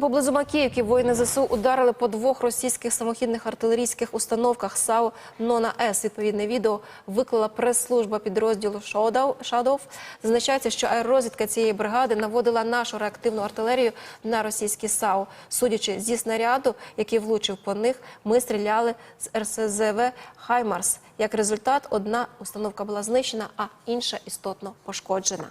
поблизу Макіївки воїни ЗСУ ударили по двох російських самохідних артилерійських установках САУ Нона С. Відповідне відео виклала прес-служба підрозділу «Шадов». Зазначається, що аеророзвідка цієї бригади наводила нашу реактивну артилерію на російські САУ. Судячи зі снаряду, який влучив по них, ми стріляли з РСЗВ «Хаймарс». Як результат, одна установка була знищена, а інша істотно пошкоджена.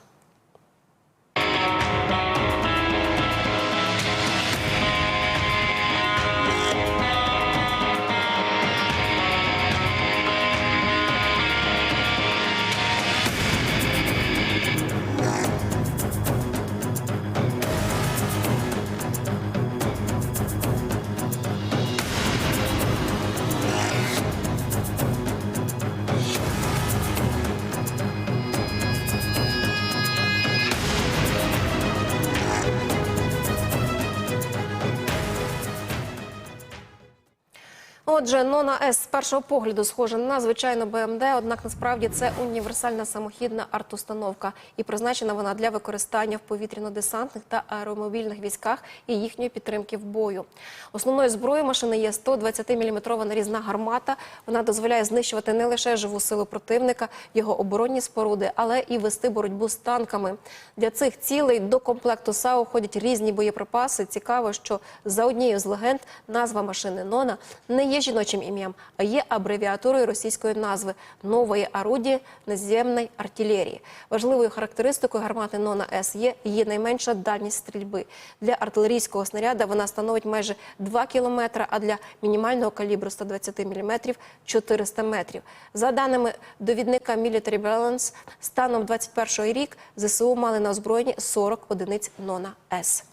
Отже, Нона С з першого погляду схожа на звичайну БМД, однак насправді це універсальна самохідна артустановка, і призначена вона для використання в повітряно-десантних та аеромобільних військах і їхньої підтримки в бою. Основною зброєю машини є 120-мм нарізна гармата. Вона дозволяє знищувати не лише живу силу противника, його оборонні споруди, але і вести боротьбу з танками. Для цих цілей до комплекту САУ входять різні боєприпаси. Цікаво, що за однією з легенд назва машини Нона не є жіночим ім'ям, а є абревіатурою російської назви нової орудії наземної артилерії. Важливою характеристикою гармати Нона С є її найменша дальність стрільби. Для артилерійського снаряда вона становить майже 2 кілометри, а для мінімального калібру 120 мм – 400 метрів. За даними довідника Military Balance, станом 21 рік ЗСУ мали на озброєнні 40 одиниць Нона С.